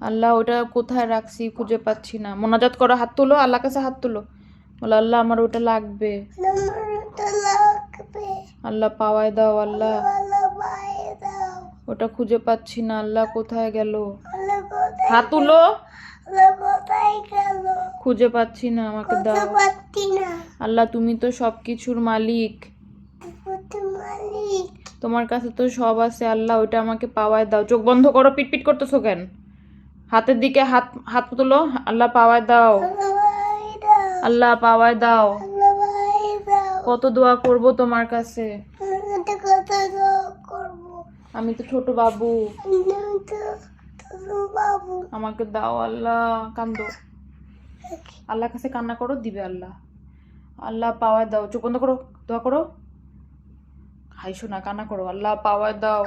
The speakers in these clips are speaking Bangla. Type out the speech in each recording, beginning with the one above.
আল্লাহ, ওটা কোথায় রাখছি খুঁজে পাচ্ছি না। মোনাজাত করো, হাত তুলো আল্লাহ কাছে হাত তুলো। বলো, আল্লাহ, আমার ওটা লাগবে। আল্লাহ, পাওয়ায় দাও, আল্লাহ। ওটা খুঁজে পাচ্ছি না, আল্লাহ, কোথায় গেল? হাত তুলো। খুঁজে পাচ্ছি না, আমাকে দাও। আল্লাহ, তুমি তো সব কিছুর মালিক। তোমার কাছে তো সব আছে, আল্লাহ, ওইটা আমাকে পাওয়ায় দাও। চোখ বন্ধ করো, পিটপিট করতেছো কেন? হাতের দিকে হাত হাত তুলো, আল্লাহ পাওয়ায় দাও। আল্লাহ পাওয়ায় দাও। কত দোয়া করব তোমার কাছে? আমি তো ছোট বাবু। আমাকে দাও, আল্লাহ, কান্দো। আল্লাহর কাছে কান্না করো, দিবে আল্লাহ। আল্লাহ পাওয়ায় দাও। চোখ বন্ধ করো, দোয়া করো। হাইসো না কান্না করো আল্লাহ পাওয়ায় দাও।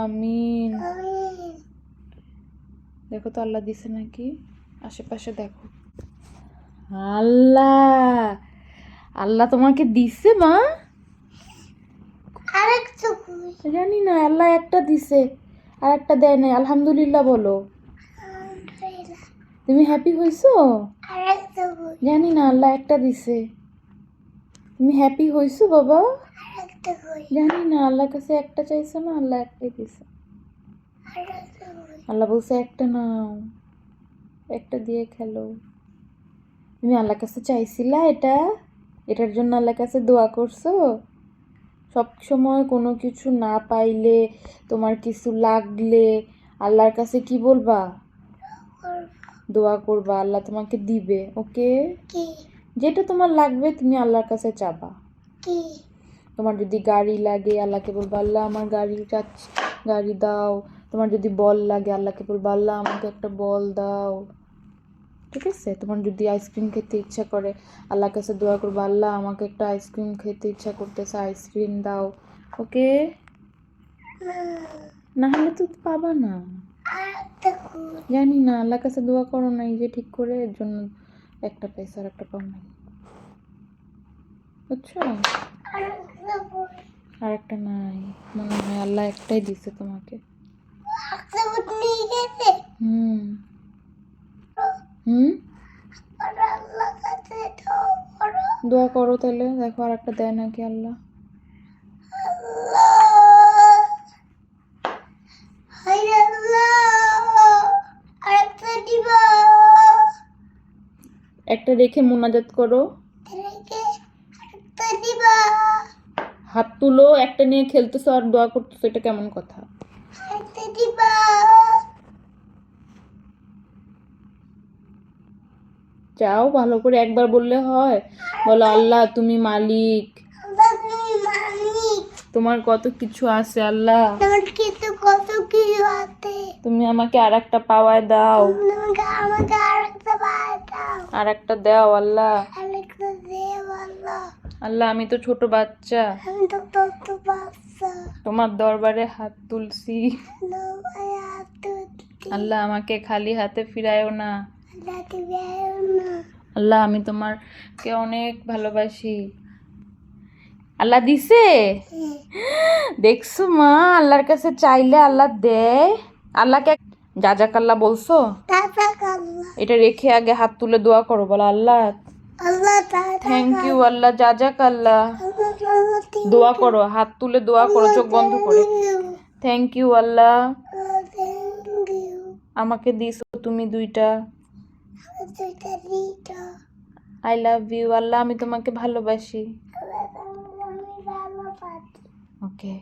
আমিন। দেখো তো আল্লাহ দিছে নাকি? আশেপাশে দেখো। আল্লাহ! আল্লাহ তোমাকে দিছে মা? জানি না আল্লাহ একটা দিছে আর একটা দেয় নাই। আলহামদুলিল্লাহ বলো। তুমি হ্যাপি হয়েছো জানি না আল্লাহ একটা দিছে। তুমি হ্যাপি হইছো বাবা? জানি না আল্লাহর কাছে একটা চাইছো না আল্লাহ একটাই দিছে। আল্লাহ বলছে একটা নাও একটা দিয়ে খেলো। তুমি আল্লাহর কাছে চাইছিলা এটা? এটার জন্য আল্লাহর কাছে দোয়া করছ? সব সময় কোনো কিছু না পাইলে তোমার কিছু লাগলে আল্লাহর কাছে কি বলবা? দোয়া করবা। আল্লাহ তোমাকে দিবে ওকে? যেটা তোমার লাগবে তুমি আল্লাহর কাছে চাবা। তোমার যদি গাড়ি লাগে আল্লাহকে বলবা আল্লাহ আমার গাড়ি চাচ্ছি গাড়ি দাও। তোমার যদি বল লাগে আল্লাহকে বলবা আল্লাহ আমাকে একটা বল দাও। ঠিক আছে? তোমার যদি আইসক্রিম খেতে ইচ্ছা করে আল্লাহর কাছে দোয়া করবা আল্লাহ আমাকে একটা আইসক্রিম খেতে ইচ্ছা করতেছে আইসক্রিম দাও। ওকে? না হলে তো পাবা না। জানি না আল্লাহর কাছে দোয়া করো না এই যে ঠিক করে এর জন্য একটা পয়সা আর একটা পাও নাই। বুঝছ? আর একটা নাই। মনে হয় আল্লাহ একটাই দিছে তোমাকে। হুম। হুম? দোয়া করো তাহলে। দেখো আর একটা দেয় নাকি আল্লাহ? একটা রেখে মোনাজাত করো। হাত তুলো, একটা নিয়ে খেলতেছো আর দোয়া করতেছো, এটা কেমন কথা? চাও ভালো করে একবার বললে হয়। বলো, আল্লাহ, তুমি মালিক। তোমার কত কিছু আছে, আল্লাহ। তুমি আমাকে আর একটা পাওয়ায় দাও। আমাকে আর একটা দাও আল্লাহ। আল্লাহ। আমি তো ছোট বাচ্চা। তোমার দরবারে হাত তুলছি। আল্লাহ আমাকে খালি হাতে ফিরায়ও না। আল্লাহ আমি তোমার কে অনেক ভালোবাসি। আল্লাহ দিছে? দেখছ মা আল্লাহর কাছে চাইলে আল্লাহ দেয়। আল্লাহকে যাজাক আল্লাহ বলছো এটা রেখে আগে হাত তুলে দোয়া করো বলো আল্লাহ। থ্যাংক ইউ আল্লাহ আল্লাহ আল্লাহ আল্লাহ দোয়া করো হাত তুলে দোয়া করো চোখ বন্ধ করে। Thank you Allah. আমাকে দিছো তুমি দুইটা। আই লাভ ইউ আল্লাহ আমি তোমাকে ভালোবাসি। ওকে